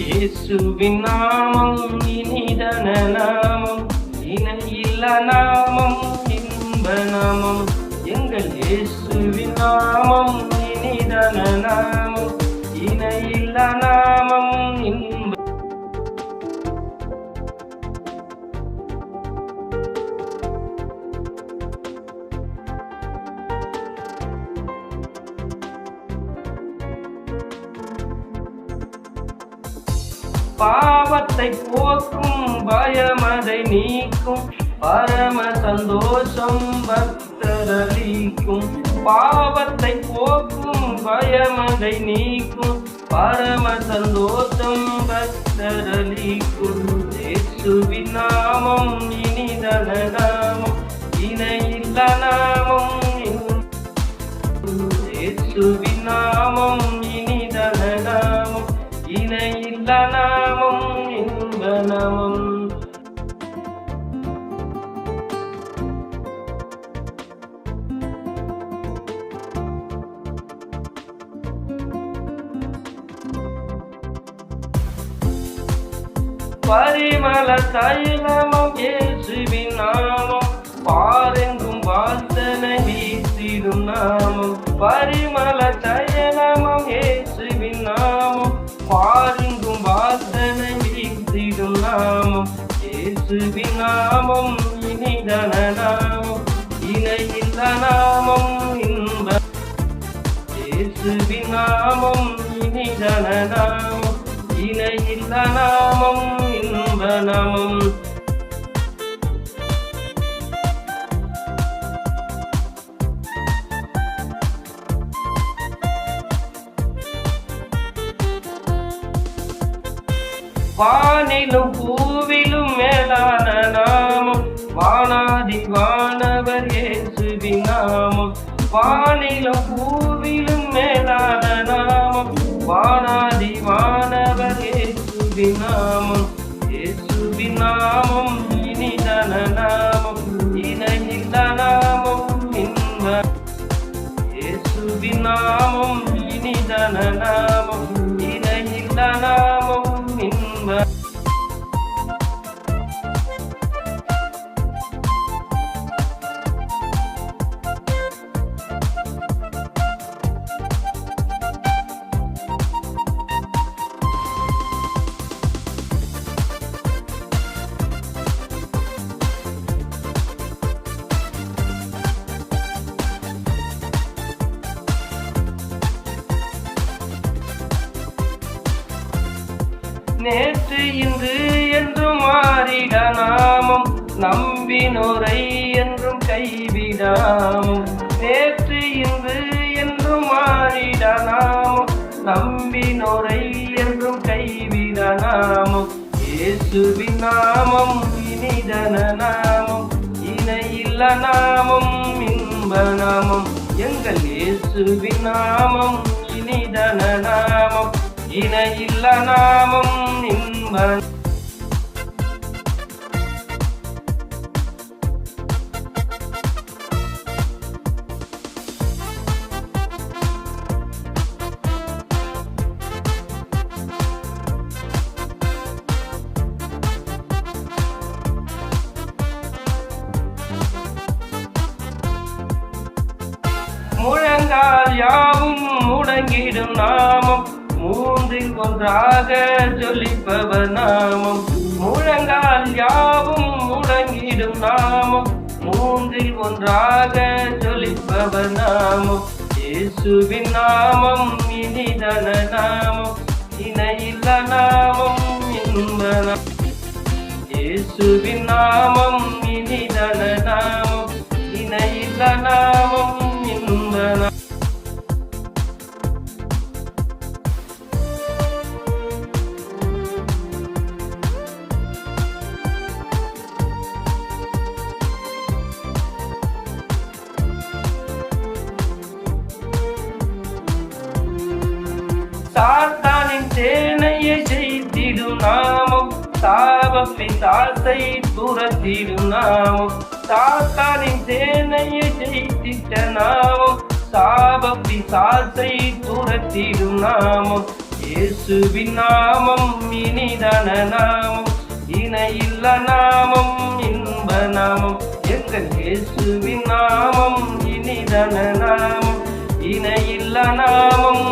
இயேசுவின் நாமம் இனிதன நாமம் இணையில்ல நாமம் இன்ப நாமம். எங்கள் இயேசுவின் நாமம் இனிதன நாமம் இணையில்ல நாமம் பாவத்தை போக்கும் பயமதை நீக்கும் பரம சந்தோஷம் பக்தரளிக்கும். பாவத்தை போக்கும் பயமதை நீக்கும் பரம சந்தோஷம் பக்தரளிக்கும். பரிமள தைலமம் இயேசுவின் நாமம். பாரெங்கும் வாசனை வீசிடும் நாமம். பரிமள தைலமம் இயேசுவின் நாமம். பாரெங்கும் வாசனை வீசிடும் நாமம். இயேசுவின் நாமம் இனிதன நாமம். இணையில்ல நாமம் இன்ப இயேசுவின் நாமம் இனிதன நாமம். இணையில்ல நாமம் இன்ப நாமம் வானிலும் பூவிலும் மேலான நாமம். வானாதி வானவர் இயேசுவின் நாமம். வானிலும் பூவிலும் மேலான நாமம். வானாதி வானவர் இயேசுவின் நாமம். நாமம் நேற்று இன்று என்றும் மாறிட நாமம். நம்பினோரை என்றும் கைவிடாமும். நேற்று இன்று என்றும் மாறிட நாமம். நம்பினோரை என்றும் கைவிட நாமம். இயேசுவின் நாமம் இனிதன நாமம். இணையில்ல நாமம் இன்ப நாமம். எங்கள் இயேசுவின் நாமம் இனிதன நாமம். இணையில்ல நாமம் இன்ப முழங்கால் யாவும் முடங்கிடும் நாமம் மூன்றில் ஒன்றாக ஜொலிப்பவர் நாமம். முழங்கால் யாவும் முழங்கிடும் நாமம். மூன்றில் ஒன்றாக ஜொலிப்பவர் நாமம். இயேசுவின் நாமம் இனிதன நாமம். இணையில்ல நாமம் இன்ப இயேசுவின் நாமம் சாபப்பி தாத்தை துரத்திடும் நாமம் சாத்தானின் சேனையை ஜெயித்திட்ட நாமம் சாபப்பி சாத்தை துரத்திடும் நாமம் இயேசுவின் நாமம் இனிதான நாமம் இணையில்ல நாமம் இன்ப நாமம் எங்கள் இயேசுவின் நாமம் இனிதன நாமம் இணையில்ல நாமம்